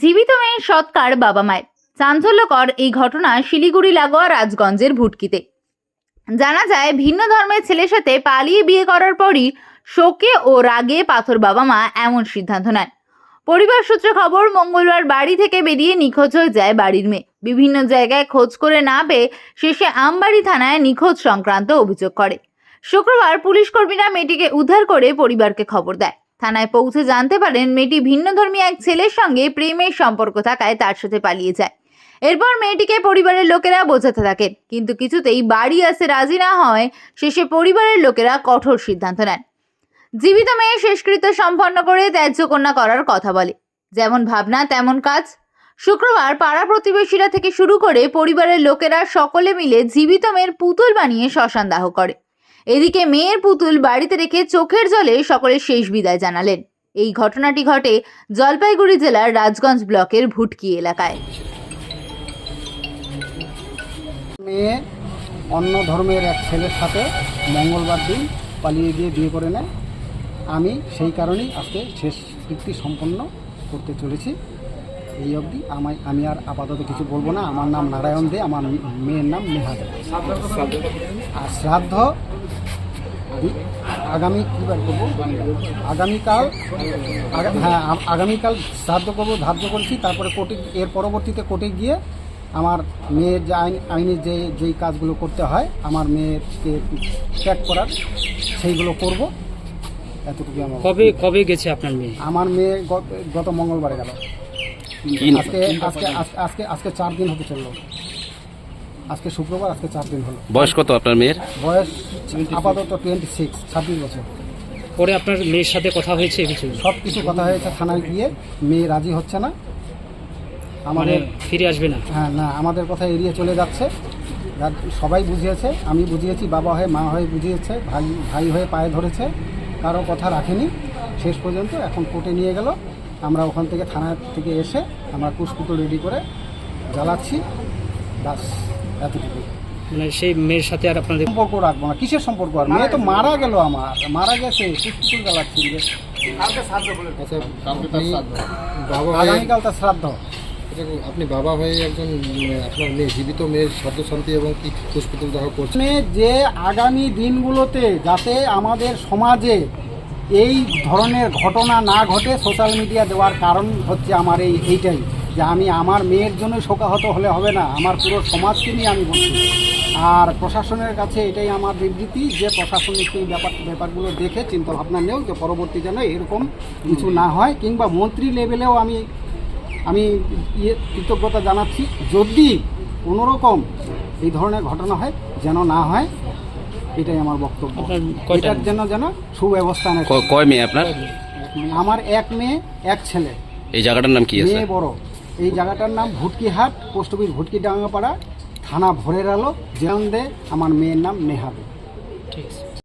জীবিত মেয়ের সৎকার বাবা মায়ের। চাঞ্চল্যকর এই ঘটনা শিলিগুড়ি লাগোয়া রাজগঞ্জের ভুটকিতে। জানা যায়, ভিন্ন ধর্মের ছেলের সাথে পালিয়ে বিয়ে করার পরই শোকে ও রাগে পাথর বাবা মা এমন সিদ্ধান্ত নেন। পরিবার সূত্রে খবর, মঙ্গলবার বাড়ি থেকে বেরিয়ে নিখোঁজ হয়ে যায় বাড়ির মেয়ে। বিভিন্ন জায়গায় খোঁজ করে না পেয়ে শেষে আমবাড়ি থানায় নিখোঁজ সংক্রান্ত অভিযোগ করে। শুক্রবার পুলিশ কর্মীরা মেয়েটিকে উদ্ধার করে পরিবারকে খবর দেয়। থানায় পৌঁছে জানতে পারেন মেয়েটি ভিন্নধর্মী এক ছেলের সঙ্গে প্রেমের সম্পর্ক থাকায় তার সাথে পালিয়ে যায়। এরপর মেয়েটিকে পরিবারের লোকেরা বোঝাতে থাকেন কিন্তু কিছুতেই বাড়ি আসতে রাজি না হয় শেষে পরিবারের লোকেরা কঠোর সিদ্ধান্ত নেন। জীবিত মেয়ে শেষকৃত্য সম্পন্ন করে ত্যায্য কন্যা করার কথা বলে। যেমন ভাবনা, তেমন কাজ। শুক্রবার পাড়া প্রতিবেশীরা থেকে শুরু করে পরিবারের লোকেরা সকলে মিলে জীবিত মেয়ের পুতুল বানিয়ে শ্মশান দাহ করে। এদিকে মেয়ের পুতুল বাড়িতে রেখে চোখের জলে সকলের শেষ বিদায় জানালেন। এই ঘটনাটি ঘটে জলপাইগুড়ি জেলার রাজগঞ্জ ব্লকের ভুটকি এলাকায়। মেয়ে অন্য ধর্মের এক ছেলের সাথে মঙ্গলবার দিন পালিয়ে গিয়ে বিয়ে করে নেয়। আমি সেই কারণেই আজকে শেষ কৃতি সম্পন্ন করতে চলেছি। এই অবধি আমায় আমি আর আপাতত কিছু বলব না। আমার নাম নারায়ণ দে, আমার মেয়ের নাম নেহা দে। আর শ্রাদ্ধ আগামী কী বার করব? আগামীকাল আগা- হ্যাঁ আগামীকাল শ্রাদ্ধ করব ধার্য করছি তারপরে কোর্টে এর পরবর্তীতে কোর্টে গিয়ে আমার মেয়ের যে আইন আইনে যে যেই কাজগুলো করতে হয় আমার মেয়েকে ত্যাগ করার সেইগুলো করব। এতটুকু আমার কবে কবে গেছে আপনার মেয়ে? আমার মেয়ে গত- গত মঙ্গলবারে গেল। আজকে আজকে আজকে- আজকে আজকে চার দিন হতে চলল। আজকে শুক্রবার আজকে চার দিন হলো। বয়স কত আপনার মেয়ের? বয়স আপাতত টোয়েন্টি সিক্স ছাব্বিশ বছর। পরে আপনার মেয়ের সাথে কথা হয়েছে কিছু? সব কিছু কথা হয়েছে থানায় গিয়ে মেয়ে রাজি হচ্ছে না। মানে আমাদের ফিরে আসবে না? হ্যাঁ না আমাদের কথা এড়িয়ে চলে যাচ্ছে। সবাই বুঝিয়েছে আমি বুঝিয়েছি বাবা হয়ে মা হয়ে বুঝিয়েছে ভাই ভাই হয়ে পায়ে ধরেছে কারও কথা রাখেনি। শেষ পর্যন্ত এখন কোর্টে নিয়ে গেল। আমরা ওখান থেকে থানা থেকে এসে আমরা কুসকুটো রেডি করে জ্বালাচ্ছি। বাস এতটুকু। মানে সেই মেয়ের সাথে আর আপনাদের সম্পর্ক রাখব না কিসের সম্পর্ক? আর মেয়ে তো মারা গেল আমার মারা গেছে কুসকুটো জ্বালাচ্ছি আচ্ছা কালকে তার শ্রাদ্ধ। বাবা হয়ে আগামীকাল তার শ্রাদ্ধ। আপনি বাবা হয়ে একজন আপনার মেয়ে জীবিত মেয়ের শ্রাদ্ধ শান্তি এবং কি পুষ্পিতুল দাহ করছেন? যে আগামী দিনগুলোতে যাতে আমাদের সমাজে এই ধরনের ঘটনা না ঘটে সোশ্যাল মিডিয়া দেওয়ার কারণ হচ্ছে আমার এই এইটাই। যে আমি আমার মেয়ের জন্য শোকাহত হলে হবে না আমার পুরো সমাজকে নিয়ে আমি বলছি। আর প্রশাসনের কাছে এটাই আমার বিবৃতি যে প্রশাসনিক এই ব্যাপার ব্যাপারগুলো দেখে চিন্তা ভাবনা নেও যে পরবর্তী যেন এরকম কিছু না হয় কিংবা মন্ত্রী লেভেলেও আমি আমি ইয়ে কৃতজ্ঞতা জানাচ্ছি। যদি কোনোরকম এই ধরনের ঘটনা হয় যেন না হয় এটাই আমার বক্তব্য। এটার জন্য যেন সুব্যবস্থা নেয়। কয় মেয়ে আপনার? আমার এক মেয়ে এক ছেলে। এই জায়গাটার নাম কি আছে? মেয়ে বড়। এই জায়গাটার নাম ভুটকিহাট, পোস্ট অফিস ভুটকি ডাঙ্গাপাড়া থানা ভোরের আলো জেরন্দে আমার মেয়ের নাম নেহাবে। ঠিক আছে।